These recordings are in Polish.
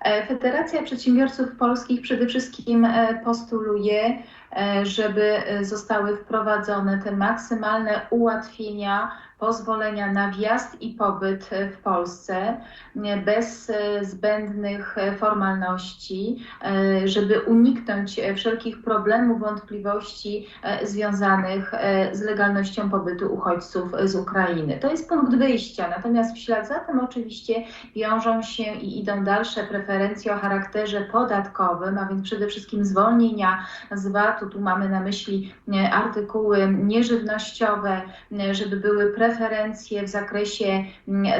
E, Federacja Przedsiębiorców Polskich przede wszystkim e, postuluje, żeby e, zostały wprowadzone te maksymalne ułatwienia, pozwolenia na wjazd i pobyt e, w Polsce e, bez e, zbędnych e, formalności, e, żeby uniknąć e, wszelkich problemów, wątpliwości e, związanych e, z legalnością pobytu uchodźców z Ukrainy. To jest punkt wyjścia, natomiast w ślad za tym oczywiście wiążą się i idą dalsze preferencje o charakterze podatkowym, a więc przede wszystkim zwolnienia z Tu mamy na myśli artykuły nieżywnościowe, żeby były preferencje w zakresie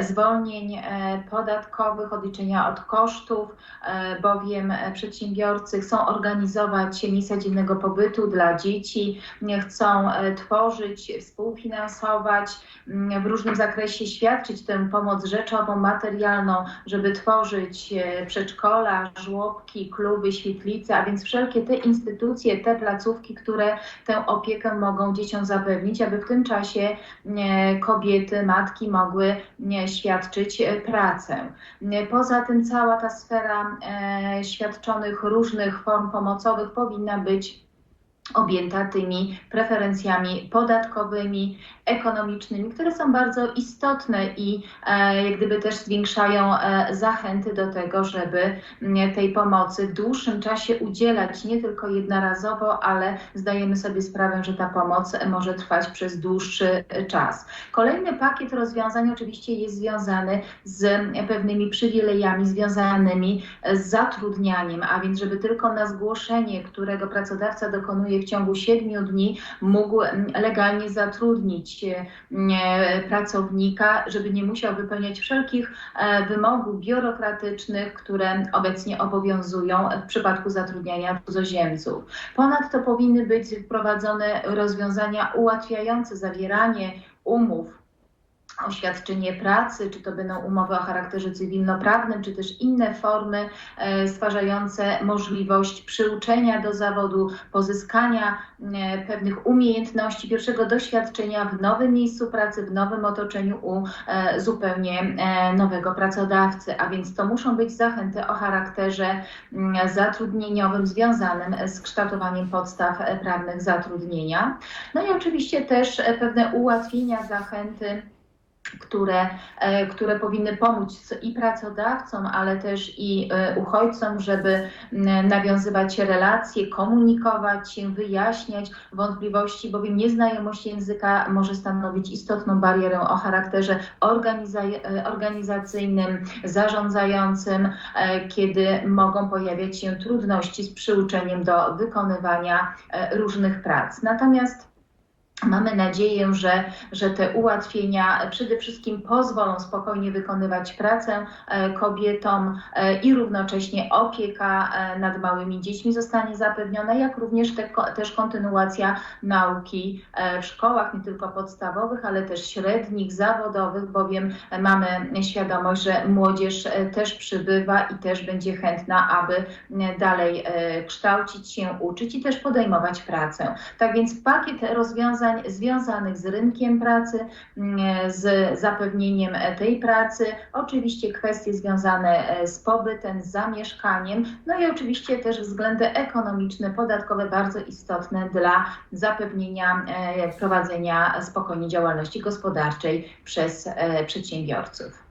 zwolnień e, podatkowych, odliczenia od kosztów, e, bowiem e, przedsiębiorcy chcą organizować miejsca dziennego pobytu dla dzieci, chcą tworzyć, współfinansować mm, w różnym zakresie, świadczyć tę pomoc rzeczową, materialną, żeby tworzyć przedszkola, żłobki, kluby, świetlice, a więc wszelkie te instytucje, te placówki, które tę opiekę mogą dzieciom zapewnić, aby w tym czasie kobiety, matki mogły świadczyć e, pracę. Poza tym cała ta sfera e, świadczonych różnych form pomocowych powinna być objęta tymi preferencjami podatkowymi, ekonomicznymi, które są bardzo istotne i e, jak gdyby też zwiększają e, zachęty do tego, żeby tej pomocy w dłuższym czasie udzielać nie tylko jednorazowo, ale zdajemy sobie sprawę, że ta pomoc może trwać przez dłuższy czas. Kolejny pakiet rozwiązań oczywiście jest związany z pewnymi przywilejami związanymi z zatrudnianiem, a więc żeby tylko na zgłoszenie, którego pracodawca dokonuje w ciągu 7 dni, mógł mm, legalnie zatrudnić e, pracownika, żeby nie musiał wypełniać wszelkich e, wymogów biurokratycznych, które obecnie obowiązują w przypadku zatrudniania cudzoziemców. Ponadto powinny być wprowadzone rozwiązania ułatwiające zawieranie umów o świadczenie pracy, czy to będą umowy o charakterze cywilnoprawnym, czy też inne formy e, stwarzające możliwość przyuczenia do zawodu, pozyskania e, pewnych umiejętności, pierwszego doświadczenia w nowym miejscu pracy, w nowym otoczeniu u e, zupełnie nowego pracodawcy. A więc to muszą być zachęty o charakterze mm, zatrudnieniowym związanym z kształtowaniem podstaw prawnych zatrudnienia. No i oczywiście też pewne ułatwienia, zachęty które, e, które powinny pomóc i pracodawcom, ale też i e, uchodźcom, żeby nawiązywać relacje, komunikować się, wyjaśniać wątpliwości, bowiem nieznajomość języka może stanowić istotną barierę o charakterze e, organizacyjnym, zarządzającym, kiedy mogą pojawiać się trudności z przyuczeniem do wykonywania różnych prac. Natomiast Mamy nadzieję, że, że te ułatwienia przede wszystkim pozwolą spokojnie wykonywać pracę e, kobietom e, i równocześnie opieka e, nad małymi dziećmi zostanie zapewniona, jak również te, też kontynuacja nauki w szkołach, nie tylko podstawowych, ale też średnich, zawodowych, bowiem mamy świadomość, że młodzież też przybywa i też będzie chętna, aby dalej kształcić się, uczyć i też podejmować pracę. Tak więc pakiet rozwiązań związanych z rynkiem pracy, mm, z zapewnieniem e, tej pracy, oczywiście kwestie związane e, z pobytem, z zamieszkaniem, no i oczywiście też względy ekonomiczne, podatkowe bardzo istotne dla zapewnienia e, prowadzenia spokojnie działalności gospodarczej przez przedsiębiorców.